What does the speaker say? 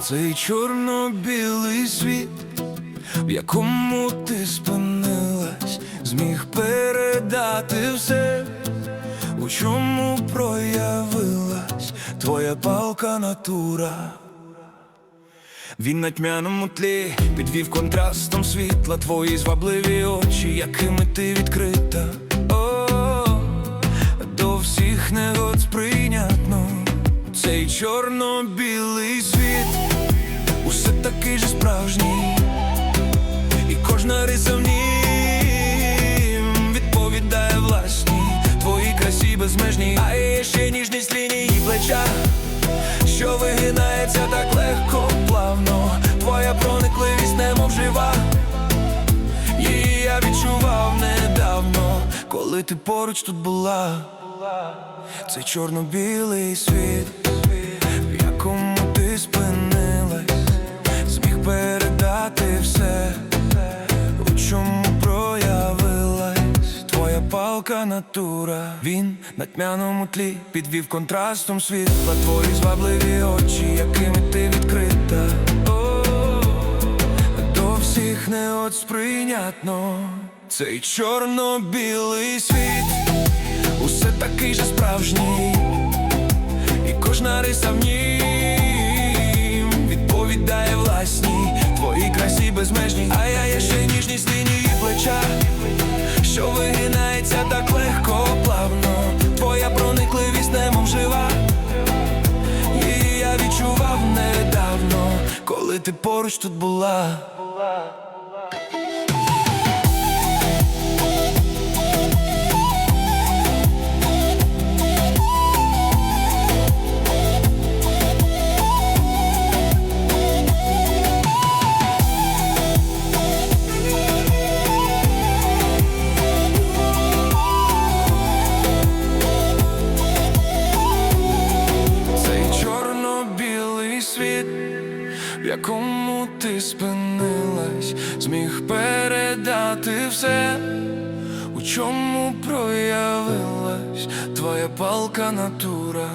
Цей чорно-білий світ, в якому ти спинилась, зміг передати все, у чому проявилась твоя палка натура. Він на тьмяному тлі підвів контрастом світла твої звабливі очі, якими ти відкрита. О, до всіх негод сприйнятно цей чорно-білий світ, кожна риса в нім відповідає власній твоїй красі безмежній, а є ще ніжність лінії плеча що вигинається так легко, плавно, твоя проникливість немов жива. Її я відчував недавно, коли ти поруч тут була. Це чорно-білий світ, палка натура. Він на тьмяному тлі підвів контрастом світла твої звабливі очі, якими ти відкрита. До всіх не от сприйнятно. Цей чорно-білий світ, усе такий же справжній, і кожна риса в нім відповідає власній. Твоїй красі безмежній, а я ще ніжність лінії ти поруч тут була. Світ, в якому ти спинилась, зміг передати все, у чому проявилась твоя палка натура.